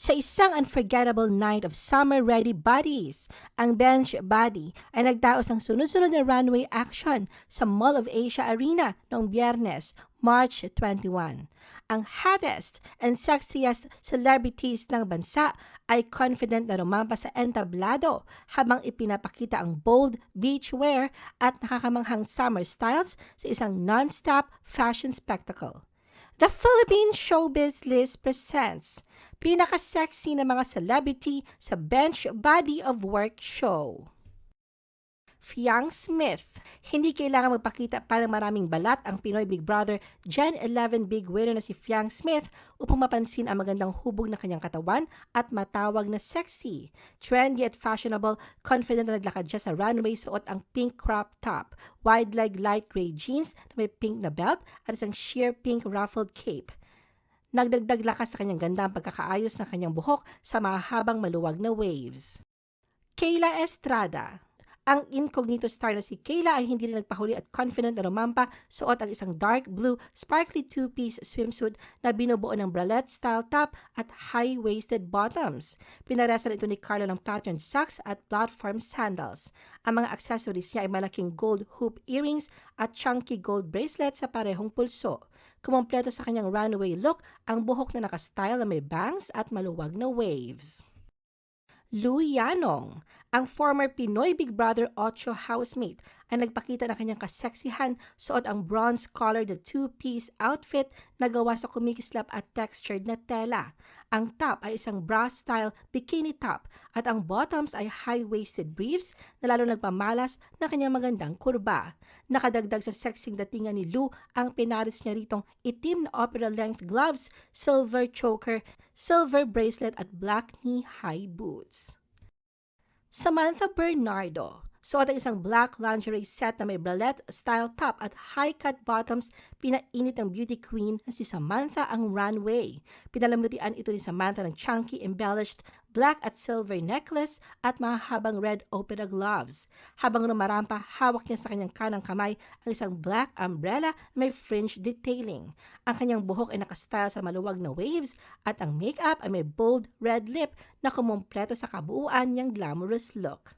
Sa isang unforgettable night of summer-ready bodies, ang bench body ay nagdaos ng sunod-sunod na runway action sa Mall of Asia Arena noong biyernes, March 21. Ang hottest and sexiest celebrities ng bansa ay confident na rumampa sa entablado habang ipinapakita ang bold beachwear at nakakamanghang summer styles sa isang non-stop fashion spectacle. The Philippine Showbiz List presents pinaka-sexy na mga celebrity sa Bench Body of Work Show. Fiang Smith. Hindi kailangan magpakita para maraming balat ang Pinoy Big Brother Gen 11 Big winner na si Fiang Smith upang mapansin ang magandang hubog na kanyang katawan at matawag na sexy. Trendy at fashionable, confident na naglakad siya sa runway suot ang pink crop top, wide leg light gray jeans na may pink na belt at isang sheer pink ruffled cape. Nagdagdag lakas sa kanyang ganda ang pagkakaayos ng kanyang buhok sa mahabang maluwag na waves. Kayla Estrada ang incognito star na si Kayla ay hindi rin nagpahuli at confident na rumampa suot ang isang dark blue sparkly two-piece swimsuit na binubuo ng bralette-style top at high-waisted bottoms. Pinaresan ito ni Carla ng patterned socks at platform sandals. Ang mga accessories niya ay malaking gold hoop earrings at chunky gold bracelet sa parehong pulso. Kumompleto sa kanyang runway look ang buhok na nakastyle na may bangs at maluwag na waves. Louie Yanong, ang former Pinoy Big Brother 8 housemate, ay nagpakita ng kanyang kaseksihan suot ang bronze-colored two-piece outfit na gawa sa kumikislap at textured na tela. Ang top ay isang bra-style bikini top at ang bottoms ay high-waisted briefs na lalo nagpamalas na kanyang magandang kurba. Nakadagdag sa sexing datingan ni Lou ang pinaris niya ritong itim na opera-length gloves, silver choker, silver bracelet at black knee-high boots. Samantha Bernardo. Suot ang isang black lingerie set na may bralette style top at high-cut bottoms, pinainit ng beauty queen na si Samantha ang runway. Pinalamutian ito ni Samantha ng chunky embellished black at silver necklace at mahabang red opera gloves. Habang rumarampa, hawak niya sa kanyang kanang kamay ang isang black umbrella na may fringe detailing. Ang kanyang buhok ay nakastyle sa maluwag na waves at ang makeup ay may bold red lip na kumumpleto sa kabuuan niyang glamorous look.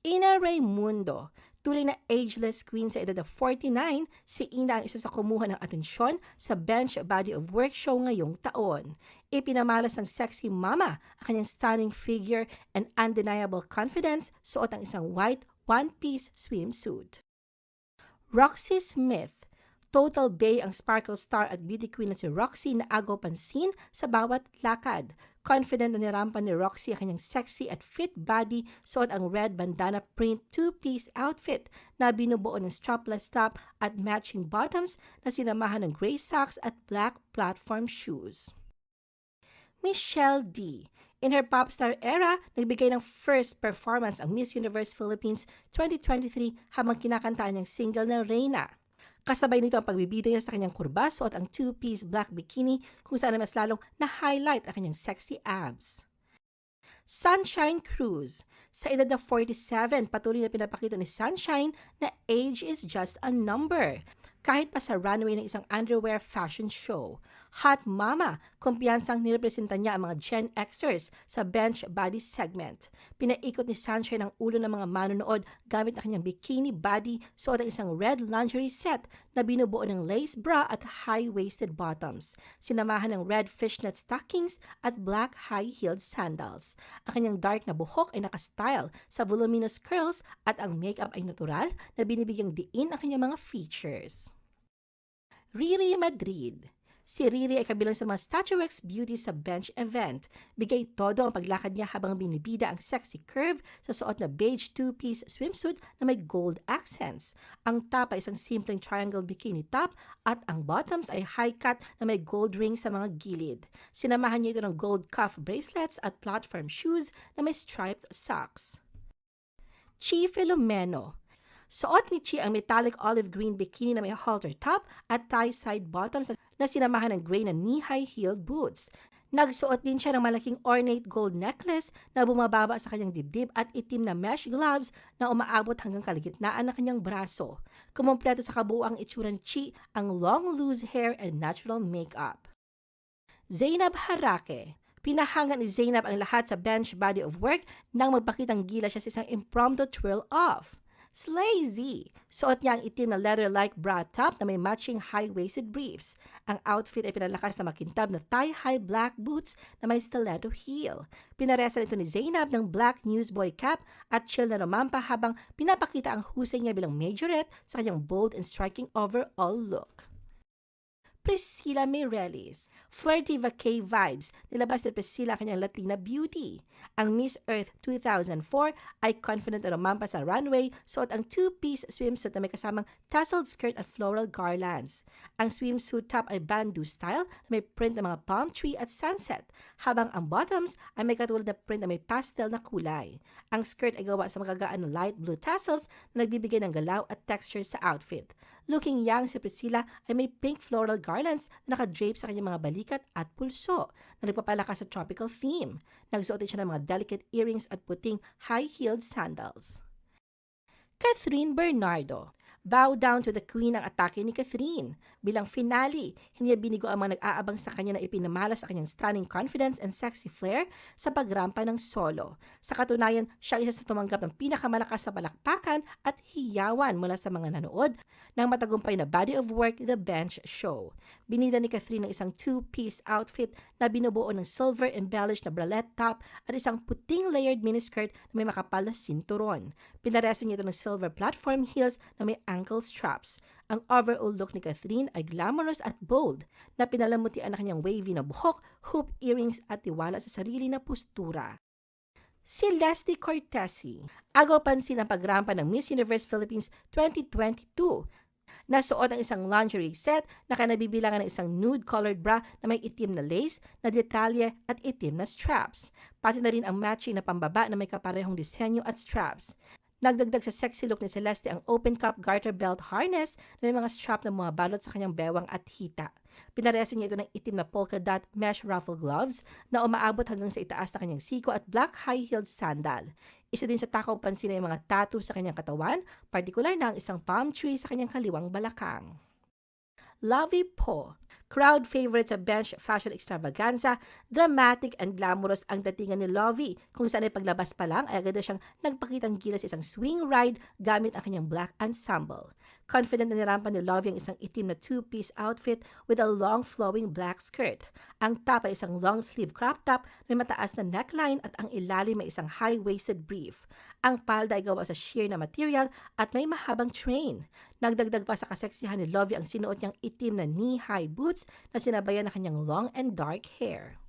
Ina Raimundo. Tuloy na ageless queen sa edad na 49, si Ina ang isa sa kumuha ng atensyon sa Bench Body of Work show ngayong taon. Ipinamalas ng sexy mama ang kanyang stunning figure and undeniable confidence suot ang isang white one-piece swimsuit. Roxy Smith Total Bay ang sparkle star at beauty queen na si Roxy na agaw pansin sa bawat lakad. Confident na nirampa ni Roxy ang kanyang sexy at fit body suot ang red bandana print two-piece outfit na binubuo ng strapless top at matching bottoms na sinamahan ng gray socks at black platform shoes. Michelle D. In her pop star era, nagbigay ng first performance ang Miss Universe Philippines 2023 habang kinakantaan niyang single na Reina. Kasabay nito ang pagbibida niya sa kanyang kurba suot ang two-piece black bikini kung saan mas lalong na-highlight ang kanyang sexy abs. Sunshine Cruz. Sa edad na 47, patuloy na pinapakita ni Sunshine na age is just a number kahit pa sa runway ng isang underwear fashion show. Hot Mama, kumpiyansang nirepresenta niya ang mga Gen Xers sa bench body segment. Pinaikot ni Sunshine ang ulo ng mga manonood gamit ang kanyang bikini body suot ang isang red lingerie set na binubuo ng lace bra at high-waisted bottoms. Sinamahan ng red fishnet stockings at black high-heeled sandals. Ang kanyang dark na buhok ay nakastyle sa voluminous curls at ang makeup ay natural na binibigyang diin ang kanyang mga features. Riri Madrid. Si Riri ay kabilang sa mga statuesque beauty sa bench event. Bigay todo ang paglakad niya habang binibida ang sexy curve sa suot na beige two-piece swimsuit na may gold accents. Ang top ay isang simpleng triangle bikini top at ang bottoms ay high-cut na may gold ring sa mga gilid. Sinamahan niya ito ng gold cuff bracelets at platform shoes na may striped socks. Chi Filomeno Suot ni Chi ang metallic olive green bikini na may halter top at tie side bottoms na sinamahan ng gray na knee-high heeled boots. Nagsuot din siya ng malaking ornate gold necklace na bumababa sa kanyang dibdib at itim na mesh gloves na umaabot hanggang kaligitnaan ng kanyang braso. Kumumpleto sa kabuuang itsura ni Chi ang long loose hair and natural makeup. Zainab Harake Pinahanga ni Zainab ang lahat sa bench body of work nang magpakitang gila siya sa isang impromptu twirl off. Slazy! Suot niya ang itim na leather-like bra top na may matching high-waisted briefs. Ang outfit ay pinalakas na makintab na thigh-high black boots na may stiletto heel. Pinaresan ito ni Zainab ng black newsboy cap at chill na romampa habang pinapakita ang husay niya bilang majorette sa kanyang bold and striking overall look. Priscilla Mireles. Flirty vacay vibes. Nilabas ni Priscilla ang kanyang Latina beauty. Ang Miss Earth 2004 ay confident na rumampa sa runway, suot ang two-piece swimsuit na may kasamang tasseled skirt at floral garlands. Ang swimsuit top ay bandeau style na may print ng mga palm tree at sunset, habang ang bottoms ay may katulad na print na may pastel na kulay. Ang skirt ay gawa sa magagaan na light blue tassels na nagbibigay ng galaw at texture sa outfit. Looking young si Priscilla ay may pink floral garlands na nakadrape sa kanyang mga balikat at pulso na nagpapalakas sa tropical theme. Nagsuot din siya ng mga delicate earrings at puting high-heeled sandals. Catherine Bernardo. Bow down to the queen ang atake ni Catherine. Bilang finale, hindi binigo ang mga nag-aabang sa kanya na ipinamalas sa kanyang stunning confidence and sexy flair sa pagrampa ng solo. Sa katunayan, siya isa sa tumanggap ng pinakamalakas na palakpakan at hiyawan mula sa mga nanood ng matagumpay na body of work The Bench Show. Binida ni Catherine ng isang two-piece outfit na binubuo ng silver embellished na bralette top at isang puting layered miniskirt na may makapal na sinturon. Pinaresan niya ito ng silver platform heels na may ankle straps. Ang overall look ni Catherine ay glamorous at bold na pinalamutian na kanyang wavy na buhok, hoop earrings at tiwala sa sarili na postura. Si Leslie Cortesi, agaw pansin ang pagrampa ng Miss Universe Philippines 2022 Nasuot ang isang lingerie set na kanabibilangan ng isang nude-colored bra na may itim na lace, na detalye at itim na straps. Pati na rin ang matching na pambaba na may kaparehong disenyo at straps. Nagdagdag sa sexy look ni Celeste ang open cup garter belt harness na may mga strap na mga balot sa kanyang bewang at hita. Pinaresin niya ito ng itim na polka dot mesh ruffle gloves na umaabot hanggang sa itaas na kanyang siko at black high-heeled sandal. Isa din sa takaw pansin ay mga tattoo sa kanyang katawan, partikular na ang isang palm tree sa kanyang kaliwang balakang. Lovey Po. Crowd favorite sa bench fashion extravaganza, dramatic and glamorous ang datingan ni Lovey kung saan ay paglabas pa lang ay agad na siyang nagpakitang gila sa isang swing ride gamit ang kanyang black ensemble. Confident na nirampan ni Lovey ang isang itim na two-piece outfit with a long flowing black skirt. Ang top ay isang long sleeve crop top may mataas na neckline at ang ilalim ay isang high-waisted brief. Ang palda ay gawa sa sheer na material at may mahabang train. Nagdagdag pa sa kaseksihan ni Lovey ang sinuot niyang itim na knee-high boots na sinabayan ng kanyang long and dark hair.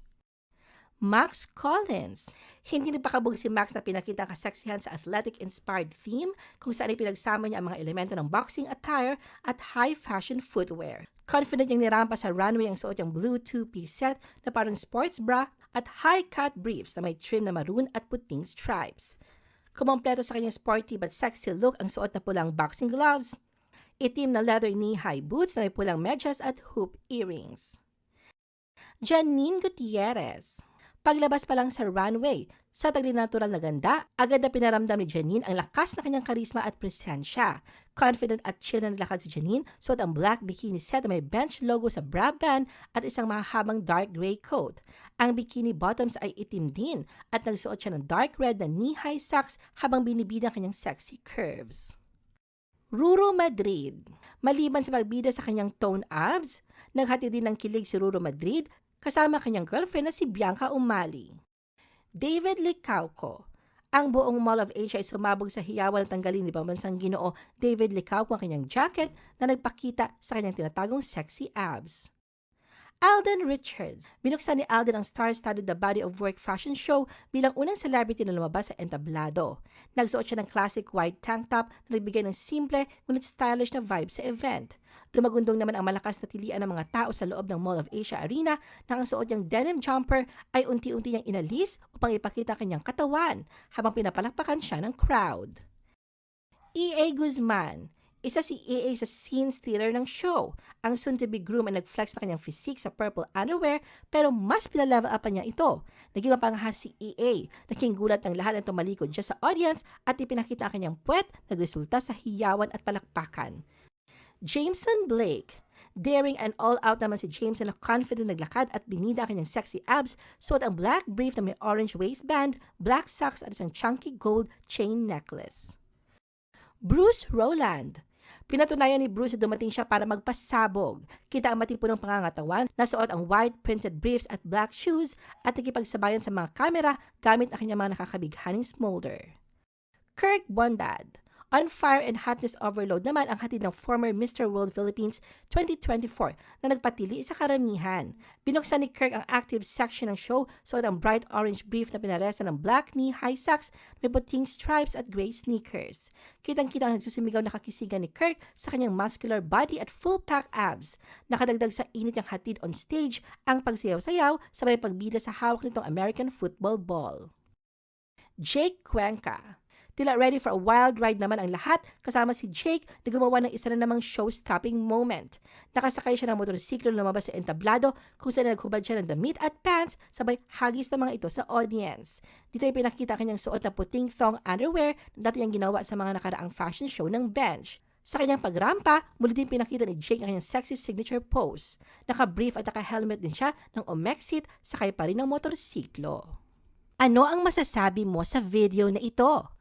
Max Collins. Hindi nagpakabog si Max na pinakita ang kaseksihan sa athletic-inspired theme kung saan ipinagsama niya ang mga elemento ng boxing attire at high-fashion footwear. Confident niyang nirampa sa runway ang suot niyang blue two-piece set na parang sports bra at high-cut briefs na may trim na maroon at puting stripes. Kumompleto sa kanyang sporty but sexy look ang suot na pulang boxing gloves, itim na leather knee-high boots na may pulang medyas at hoop earrings. Janine Gutierrez Paglabas pa lang sa runway, sa tagli natural na ganda, agad na pinaramdam ni Janine ang lakas na kanyang karisma at presensya. Confident at chill na nilakad si Janine, suot ang black bikini set na may bench logo sa bra band at isang mahabang dark gray coat. Ang bikini bottoms ay itim din at nagsuot siya ng dark red na knee-high socks habang binibida ang kanyang sexy curves. Ruro Madrid. Maliban sa pagbida sa kanyang tone abs, naghati din ng kilig si Ruro Madrid kasama kanyang girlfriend na si Bianca Umali. David Licauco. Ang buong Mall of Asia ay sumabog sa hiyawan at tanggalin ni pambansang ginoo David Licauco ang kanyang jacket na nagpakita sa kanyang tinatagong sexy abs. Alden Richards. Binuksan ni Alden ang star-studded The Body of Work fashion show bilang unang celebrity na lumabas sa entablado. Nagsuot siya ng classic white tank top na nagbigay ng simple ngunit stylish na vibe sa event. Dumagundong naman ang malakas na tilian ng mga tao sa loob ng Mall of Asia Arena na ang suot niyang denim jumper ay unti-unti niyang inalis upang ipakita kanyang katawan habang pinapalakpakan siya ng crowd. E.A. Guzman isa si EA sa scene stealer ng show. Ang soon-to-be groom ay nag-flex na kanyang physique sa purple underwear pero mas pinalevel up pa niya ito. Naging mapangahas si EA. Naging gulat ng lahat ng tumalikod siya sa audience at ipinakita ang kanyang puwet nagresulta sa hiyawan at palakpakan. Jameson Blake Daring and all out naman si James na confident naglakad at binida ang kanyang sexy abs suot ang black brief na may orange waistband, black socks at isang chunky gold chain necklace. Bruce Rowland Pinatunayan ni Bruce na dumating siya para magpasabog. Kita ang matipunong pangangatawan, nasuot ang white printed briefs at black shoes at nakipagsabayan sa mga kamera gamit ang kanyang mga nakakabighaning smolder. Kirk Bondad. On fire and hotness overload naman ang hatid ng former Mr. World Philippines 2024 na nagpatili sa karamihan. Binuksan ni Kirk ang active section ng show suot ang bright orange brief na pinaresa ng black knee-high socks may puting stripes at gray sneakers. Kitang-kita ang nagsusumigaw na kakisigan ni Kirk sa kanyang muscular body at full-pack abs. Nakadagdag sa init niyang hatid on stage ang pagsayaw-sayaw sabay pagbida sa hawak nitong American football ball. Jake Cuenca. Tila ready for a wild ride naman ang lahat kasama si Jake na gumawa ng isa na namang show-stopping moment. Nakasakay siya ng motorsiklo na lumabas sa entablado kung saan naghubad siya ng damit at pants sabay hagis ng mga ito sa audience. Dito ay pinakita kanyang suot na puting thong underwear na dati niyang ginawa sa mga nakaraang fashion show ng bench. Sa kanyang pagrampa, muli din pinakita ni Jake ang kanyang sexy signature pose. Naka-brief at naka-helmet din siya ng Omexit sakay pa rin ng motorsiklo. Ano ang masasabi mo sa video na ito?